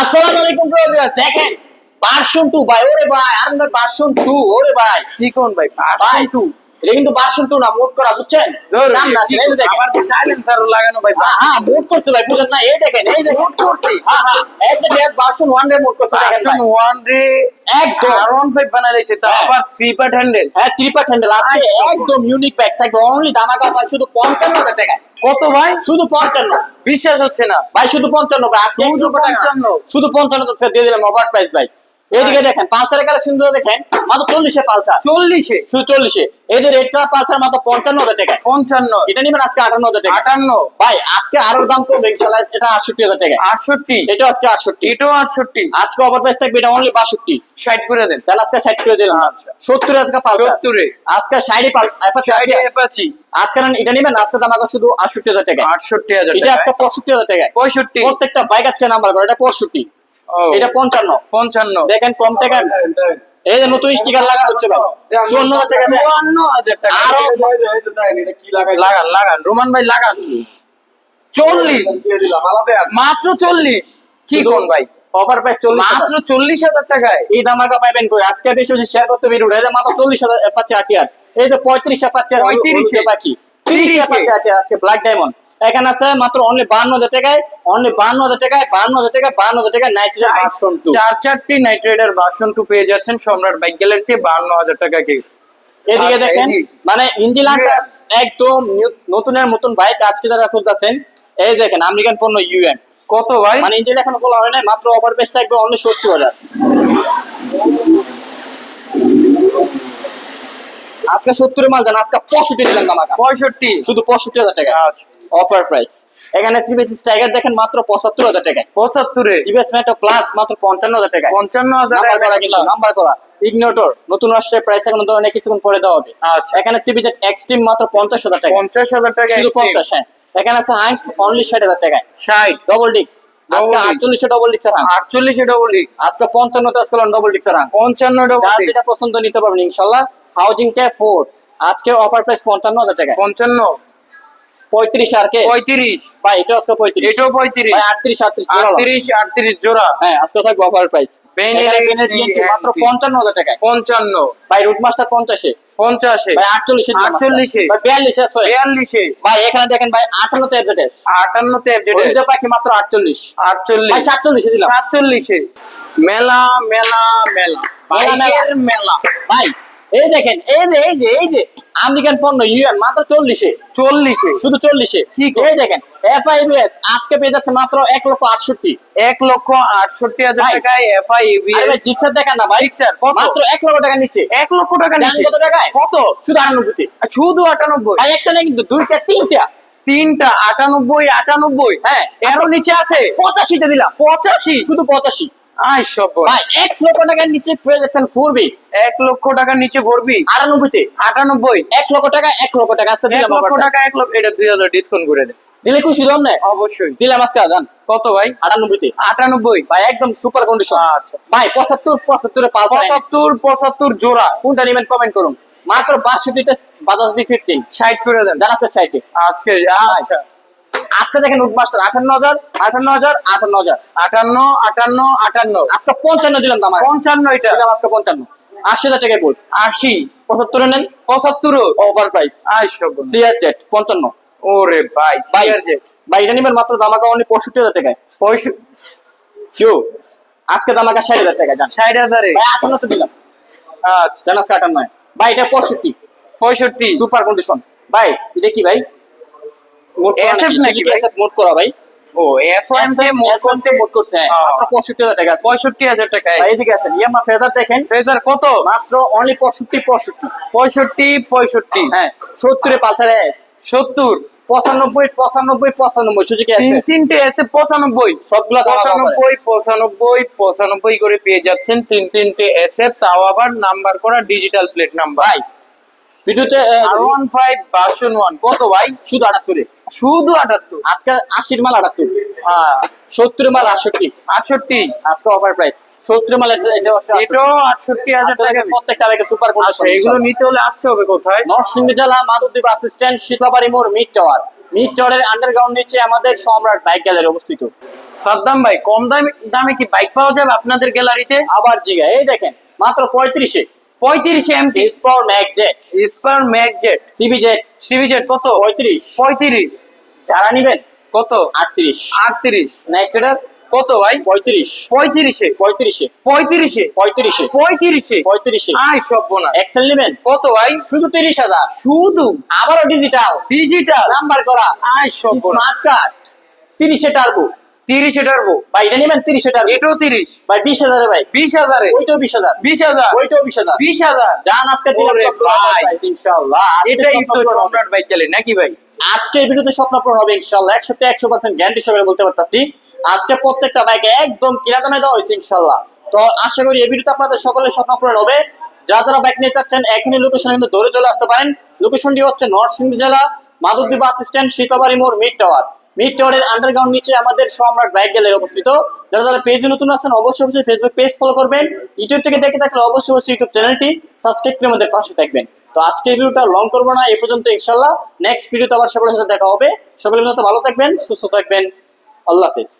আসসালামু আলাইকুম দেখেন ভার্সন 2 ভাই ওরে ভাই আর না ভার্সন 2 ওরে ভাই। কি কোন ভাই? ভার্সন ভাই টু এটা কিন্তু ভার্সন 2 না মোড করা বুঝছেন? সামনে আসেন, এই যে দেখেন। আমার সাইলেন্সার লাগানো ভাই হ্যাঁ, হ্যাঁ করছে ভাই বুঝেন না? এই দেখেন এই দেখেন। মোড করছি। হ্যাঁ হ্যাঁ এই যে দেখ ভার্সন 1 এর করছে দেখেন ভার্সন ভাই। 1 রে একদম। আর 15 বানাইছে তা হ্যাঁ। আবার থ্রি পার্ট হ্যান্ডেল হ্যাঁ ত্রিপাট হ্যান্ডেল আছে আচ্ছা। একদম ইউনিক ব্যাগ থাকবে অনলি ধামাকা ভাই শুধু 55000 টাকা। কত ভাই? শুধু 55 বিশ্বাস হচ্ছে না। ভাই শুধু 55 ভাই আজকে শুধু 1 লক্ষ টাকা না। 55 শুধু 55 দিয়ে দিলাম ওভার প্রাইস ভাই। এইদিকে দেখেন পালসারের কালেকশনগুলো দেখেন মাত্র 40 এ পালসার। 40 এ শুধু 40 এ এই যে রেড কালার পালসার মাত্র 55000 টাকা 55 এটা নিবেন আজকে 58000 টাকা 58 ভাই আজকে আরও দাম কমবে এটা 68000 টাকা 68 এটা আজকে 68 এটাও 68 আজকে ওভার প্রাইস থাকবে এটা অনলি 62 60 করে দেন। তাহলে আজকে 60 করে দিলাম। আচ্ছা। 70 আজকে পালসার। 70 এ আজকে 60 পাল আপাতত 60 অ্যাপাচি আজকে এটা নিবেন আজকে দাম আগে শুধু 68000 টাকা 68000 এটা টাকা আজকে 65000 টাকা 65 প্রত্যেকটা বাইক আজকে নাম্বার করে এটা 65 ও এটা 55 55 দেখেন কম টাকা। এই যে নতুন স্টিকার লাগানো হচ্ছে ভাই। 54000 টাকা দেয় 54000 টাকা। আরও লাগান লাগান। রোমান ভাই লাগান। চল্লিশ। মাত্র চল্লিশ। কি কোন ভাই? অফার প্রাইস 40 মাত্র চল্লিশ হাজার টাকায়। এই দামাকা পাবেন কই? আজকে বেশি বেশি শেয়ার করতে বের উঠে মাত্র 40000 পাচ্ছে আটিয়ার এই যে 35 পাচ্ছে 35 বাকি। 30 পাচ্ছে আটিয়ার আজকে ব্ল্যাক ডায়মন্ড এখানে আছে মাত্র অনলি 52000 টাকায় অনলি 52000 টাকায় 52000 টাকা 52000 টাকা নাইট্রেট ভার্সন 2 চার চারটি নাইট রাইডার ভার্সন টু পেয়ে যাচ্ছেন সম্রাট বাইক গ্যালারিতে বান্ন হাজার টাকা কে এদিকে আচ্ছা, দেখেন মানে ইঞ্জিন একদম নতুনের মতন বাইক আজকে যারা খুঁজতেছেন এই দেখেন আমেরিকান পণ্য ইউএম কত ভাই? মানে ইঞ্জিন এখনও খোলা হয় নাই মাত্র অফার প্রাইস থাকবে অনলি সত্তর হাজার। আজকে সত্তরের মাল জান আজকে পঁয়ষট্টি দিলাম দামাকা পঁয়ষট্টি। শুধু পঁয়ষট্টি হাজার টাকা। আচ্ছা। অফার প্রাইস এখানে টিভিএস স্টাইগার দেখেন মাত্র পঁচাত্তর হাজার টাকা পঁচাত্তরে। টিভিএস মেট্রো প্লাস মাত্র পঞ্চান্ন হাজার টাকা পঞ্চান্ন হাজার নাম্বার করা কিন্তু নাম্বার করা। ইগনোটর নতুন রাষ্ট্রের প্রাইস এখন ধরনের কিছুক্ষণ পরে দেওয়া হবে। আচ্ছা। এখানে সিবিজেট এক্সট্রিম মাত্র পঞ্চাশ হাজার টাকা পঞ্চাশ হাজার টাকা শুধু পঞ্চাশ হ্যাঁ। এখানে আছে হাঙ্ক অনলি ষাট হাজার টাকায়। ষাট। ডবল ডিক্স আজকে আটচল্লিশে ডবল ডিক্সের আটচল্লিশে ডবল আজকে পঞ্চান্নতে আজকে ডবল ডিক্সের পঞ্চান্ন ডবল যেটা পছন্দ নিতে পারবেন ইনশাল্লাহ। হাউজিং ট্যাপ ফোর। আজকে অফার প্রাইস পঞ্চান্ন হাজার টাকা পঞ্চান্ন? পঁয়ত্রিশ আর কে পঁয়ত্রিশ? ভাই এটা আজকে পঁয়ত্রিশ। এটাও পঁয়ত্রিশ? আটত্রিশ আটত্রিশ আটত্রিশ আটত্রিশ জোড়া? হ্যাঁ আজকে থাকবে অফার প্রাইস মাত্র পঞ্চান্ন হাজার টাকায়। পঞ্চান্ন। ভাই রুট মাস্টার পঞ্চাশে। পঞ্চাশে? ভাই আটচল্লিশে দিলাম আজকে। 48 ভাই বিয়াল্লিশে ভাই এখানে দেখেন ভাই আটান্নতে অ্যাডভার্টাইজ আটান্নতে হলুদ পাখি মাত্র আটচল্লিশ। আটচল্লিশ। ভাই সাতচল্লিশে দিলাম। সাতচল্লিশে। মেলা মেলা মেলা। মেলা, মেলা। মেলা। ভাই এই দেখেন এই যে এই যে এই যে আমেরিকান পণ্য ইউএন মাত্র চল্লিশে। চল্লিশে? শুধু চল্লিশে। এই দেখেন এফআইবিএস আজকে পেয়ে যাচ্ছে মাত্র এক লক্ষ আটষট্টি। এক লক্ষ আটষট্টি হাজার টাকায় এফআই জিক্সার দেখেন না ভাই। জিক্সার মাত্র এক লক্ষ টাকা নিচ্ছে। এক লক্ষ টাকা নিচ্ছে। কত টাকায়? কত? শুধু আটানব্বইতে। আর শুধু আটানব্বই? একটা না কিন্তু দুইটা তিনটা। তিনটা আটানব্বই আটানব্বই? হ্যাঁ এরও নিচে আছে? পঁচাশিতে দিলাম। পঁচাশি? শুধু পঁচাশি। আই সব ভাই এক লক্ষ টাকার নিচে পেয়ে যাচ্ছেন ফোর বি এক লক্ষ টাকার নিচে ভরবি আটানব্বইতে। আটানব্বই? এক লক্ষ টাকা এক লক্ষ টাকা আজকে দিলাম লক্ষ টাকা এক লক্ষ এটা দুই হাজার ডিসকাউন্ট করে দে দিলে খুশি দাম নেই অবশ্যই। দিলাম আজকে জান কত ভাই? আটানব্বইতে। আটানব্বই। ভাই একদম সুপার কন্ডিশন আচ্ছা। ভাই পঁচাত্তর পঁচাত্তরে পাঁচ পঁচাত্তর পঁচাত্তর জোড়া। কোনটা নেবেন কমেন্ট করুন। মাত্র বাষট্টিতে বাজাজ বি ফিফটিন ষাট করে দেন। জানাস সাইটে আজকে আচ্ছা। আজকে দেখেন উডমাস্টার আটান্ন হাজার আটান্ন হাজার আটান্ন হাজার। আটান্ন আটান্ন আটান্ন। আজকে পঞ্চান্ন দিলাম দাম পঞ্চান্ন এটা। দিলাম আজকে পঞ্চান্ন। আশি হাজার টাকায় বল আশি। পঁচাত্তরে নেন। পঁচাত্তর। ওভার প্রাইস আই সব সিআর জেট পঞ্চান্ন। ওরে ভাই সিআর জেট ভাই এটা নিবেন মাত্র দামাকা অনলি পঁয়ষট্টি হাজার টাকায়। পঁয়ষট্টি। কেউ? আজকে দামাকা ষাট হাজার টাকা ষাট হাজারে। ভাই আটান্নতে দিলাম। আচ্ছা। জানাস আটান্ন ভাই এটা পঁয়ষট্টি। পঁয়ষট্টি। সুপার কন্ডিশন ভাই এটা কি ভাই? মোট করা ভাই? মোট ও মোট করছে হ্যাঁ। মাত্র টাকা আছে। পঁয়ষট্টি হাজার টাকায়। ভাই এদিকে আসেন। ইয়ামা ফেজার দেখেন। ফেজার কত? মাত্র অনলি হ্যাঁ পালসার এস সত্তর। পঁচানব্বই পঁচানব্বই পঁচানব্বই তিন তিনটে এসে পঁচানব্বই। সবগুলা। পঁচানব্বই পঁচানব্বই পঁচানব্বই করে পেয়ে যাচ্ছেন তিন তিনটে এসে তাও আবার নাম্বার করা ডিজিটাল প্লেট নাম্বার ভাই ভিডিওতে ওয়ান ফাইভ ভার্সন ওয়ান কত ভাই? শুধু আটাত্তরে। শুধু আটাত্তর? আজকে আশির মাল আটাত্তর। হ্যাঁ। সত্তরের মাল আটষট্টি। আটষট্টি? আজকে অফার প্রাইস সত্তরের মাল এটা এটা এটাও আটষট্টি হাজার টাকা। প্রত্যেকটা ব্যাগে সুপার আচ্ছা এগুলো নিতে হলে আসতে হবে কোথায়? নরসিংদী জেলা মাধবদ্বীপ বাস স্ট্যান্ড শীতলাবাড়ি মোড় মিড টাওয়ার মিড টাওয়ারের আন্ডারগ্রাউন্ড নিচে আমাদের সম্রাট বাইক গ্যালারি অবস্থিত। সাদ্দাম ভাই কম দামে দামে কি বাইক পাওয়া যাবে আপনাদের গ্যালারিতে আবার জিগা এই দেখেন মাত্র পঁয়ত্রিশে। পঁয়ত্রিশে এমটি স্পার ম্যাকজেট স্পার ম্যাকজেট সিবি জেট সিভিজেট কত? পঁয়ত্রিশ। পঁয়ত্রিশ। যারা নিবেন? কত? আটত্রিশ। আটত্রিশ। নাইট্রেটার কত ভাই? পঁয়ত্রিশ। পঁয়ত্রিশে। পঁয়ত্রিশে। পঁয়ত্রিশে? পঁয়ত্রিশে। পঁয়ত্রিশে? পঁয়ত্রিশে। আয় সব বোনা এক্সেল নেবেন? কত ভাই? শুধু তিরিশ হাজার। শুধু? আবারও ডিজিটাল ডিজিটাল নাম্বার করা। আয় সব স্মার্ট কার্ড তিরিশে টার্বো তিরিশে টার্বো ভাই এটা নেবেন তিরিশে টার্বো এটাও তিরিশ। ভাই বিশ হাজারে ভাই। বিশ হাজারে। ওইটাও বিশ হাজার। বিশ হাজার। ওইটাও বিশ হাজার। বিশ হাজার। যান আজকে দিলাম ভাই। আজকে এটাই তো সম্রাট বাইক গেলে নাকি ভাই? আজকে ভিডিওতে স্বপ্ন পূরণ হবে ইনশাআল্লাহ। একশো একশো পার্সেন্ট গ্যারান্টি সহকারে বলতে পারতাছি। আজকে প্রত্যেকটা বাইকে একদম কিনা দামে দেওয়া হয়েছে ইনশাআল্লাহ। তো আশা করি এই ভিডিওতে আপনাদের সকলের স্বপ্ন পূরণ হবে। যারা যারা বাইক নিয়ে চাচ্ছেন এখনই লোকেশনে কিন্তু দৌড়ে চলে আসতে পারেন। লোকেশনটি হচ্ছে নরসিংদী জেলা মাধবদী বাস স্ট্যান্ড শিকাবাড়ি মোড় মিড টাওয়ার মিড টাওয়ারের আন্ডারগ্রাউন্ড নিচে আমাদের সম্রাট বাইক গ্যালারি অবস্থিত। যারা যারা পেজে নতুন আছেন, অবশ্যই অবশ্যই ফেসবুক পেজ ফলো করবেন। ইউটিউব থেকে দেখে থাকলে অবশ্যই অবশ্যই ইউটিউব চ্যানেলটি সাবস্ক্রাইব করে আমাদের পাশে থাকবেন। তো আজকে ভিডিওটা লং করব না এই পর্যন্ত ইনশাল্লাহ নেক্সট ভিডিওতে আবার সকলের সাথে দেখা হবে। সকলের মতো ভালো থাকবেন, সুস্থ থাকবেন। আল্লাহ হাফিজ।